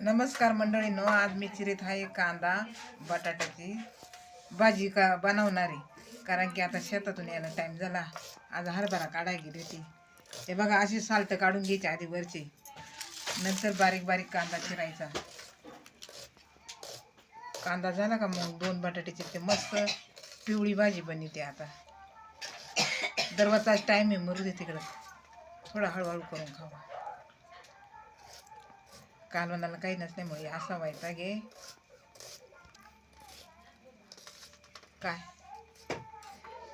नमस्कार मंडळीनो आज मी चिरीत आहे कांदा बटाट्याची भाजी का बनवणारी. कारण की आता शेतातून यायला टाईम झाला. आज हरभरा काढाय गेली होती. हे बघा अशी साल्ट काढून घ्यायची आधी वरची. नंतर बारीक बारीक कांदा चिरायचा. कांदा झाला का मग दोन बटाटे चिरते मस्त पिवळी भाजी बनते आता. दरवाजाच टाईम आहे मरू दे तिकडं. थोडा हळूहळू करून खावा. कालवणाला काही नसल्यामुळे असा व्हायचा गे. काय?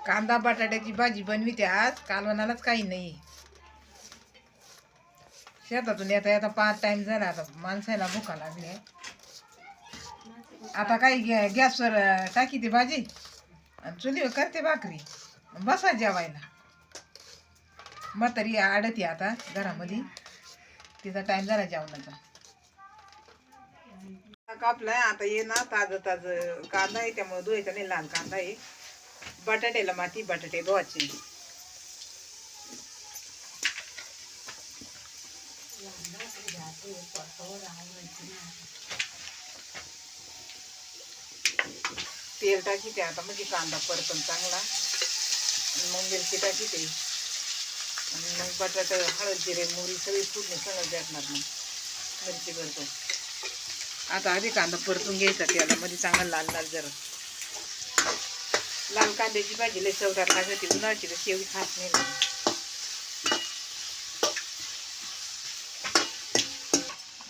कांदा बटाट्याची भाजी बनविते आज कालवणालाच काही नाही. शेतातून येता येता पाच टाइम झाला आता माणसाला भुका लागली. आता काही गॅ गॅसवर टाकी ती भाजी. आणि चुलीवर करते भाकरी. बसा जेवायला. म्हातारी आडती आता घरामध्ये. तिचा टाइम झाला जेवणाचा. कापलाय. आता ये ना ताज ताज कांदा आहे त्यामुळे धुवायचा नाही लाल कांदा आहे. बटाट्याला माती बटाटे धुवायचे तेल टाकी ते आता म्हणजे कांदा परतून चांगला. मग मिरची टाकी ते आणि मग बटाटा हळद जिरे मोरी सगळी फुटणे सगळं भेटणार मग. मिरची भरतो आता आधी कांदा परतून घ्यायचा तेलामध्ये चांगला लाल लाल जरा. लाल कांद्याची भाजी लय चवदार लागते उन्हाळची तर एवढी खास नाही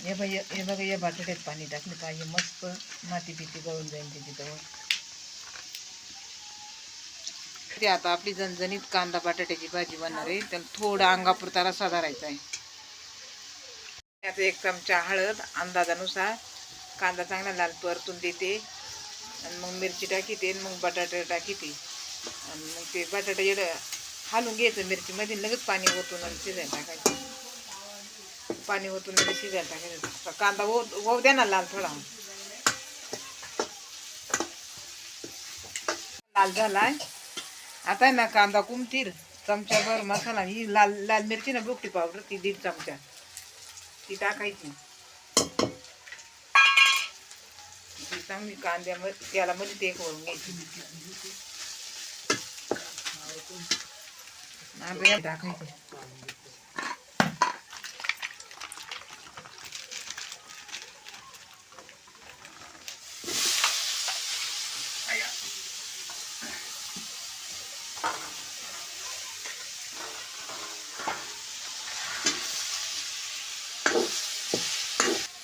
हे बघ हे बघा या बटाट्यात पाणी टाकलं पाहिजे मस्त माती पिती गळून जाईल त्याची जवळ ते आता आपली जणजणीत कांदा बटाट्याची भाजी बनणार आहे त्याला थोडा अंगापुरता रसा धरायचा आहे आता एक चमचा हळद अंदाजानुसार कांदा चांगला लाल परतून देते. आणि मग मिरची टाकीते आणि मग बटाटा टाकी ते आणि मग ते बटाटा एवढं हालून घ्यायचं मिरचीमध्ये लगेच पाणी ओतून आणि शिजायला टाकायचं. पाणी ओतून लगेच शिजायला टाकायचं. कांदा ओ वाहू द्या ना लाल थोडा. लाल झालाय. आता आहे ना कांदा कुमतीर. चमच्याभर मसाला ही लाल लाल मिरची ना बुकटी पावडर ती दीड चमचा. ती टाकायची ती चांगली कांद्यामध्ये त्यालामध्ये ते करून घ्यायची. टाकायचं.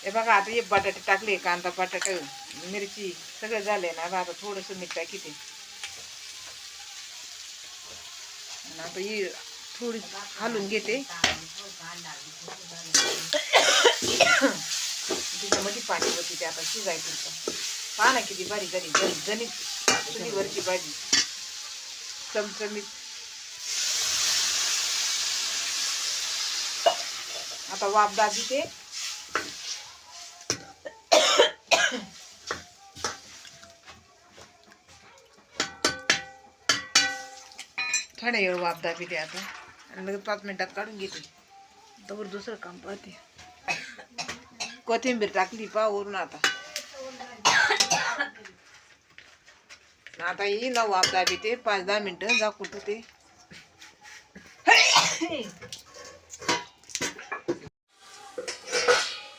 हे बघा आता हे बटाटे टाकले कांदा बटाटे मिरची सगळं झालंय ना आता थोडंसं मीठ टाकी ते आता ही थोडी हालून घेते. त्याच्यामध्ये पाणी होती ते आता शिजायचं पहा ना किती भारी झाली. जण जणीत चुलीवरची भाजी. चमचमीत. आता वाफ दाबी ते थोड्या वेळ वाप दाबी आता. आणि लगेच पाच मिनटात काढून घेते. तर दुसरं काम पाहते. कोथिंबीर टाकली पावरून आता. आता येईल ना वाफ दाबी ते पाच दहा मिनटं जा कुठं ते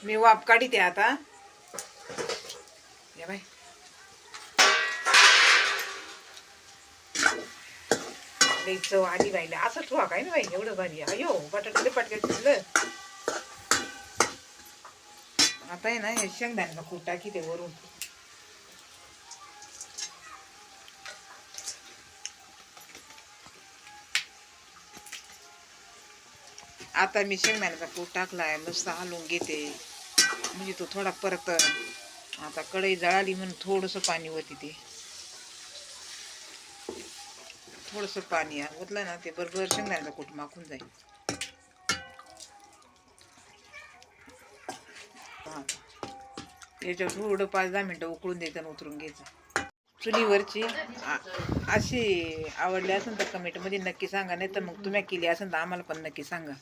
मी वाप काढी ते आता. या बाई काही चव आली बाईला. असं ठेवा काय ना बाई एवढं भारी. अयो बटाट्याला पटक्यात दिसलं आता आहे ना हे शेंगदाण्याचा कूट टाकी ते वरून. आता मी शेंगदाण्याचा कूट टाकलाय मस्त हलवून घेते. म्हणजे तो थोडा परत आता कढई जळाली म्हणून थोडंसं पाणी होती ते. थोडंसं पाणी ओतलं ना ते बरोबर शेंगदाण्याचा कूट माखून जाईल. हा. याच्यावर थोडं पाच दहा मिनटं उकळून द्यायचं आणि उतरून घ्यायचं. चुलीवरची अशी आवडली असेल तर कमेंटमध्ये नक्की सांगा नाही तर मग तुम्ही केली असेल तर आम्हाला पण नक्की सांगा.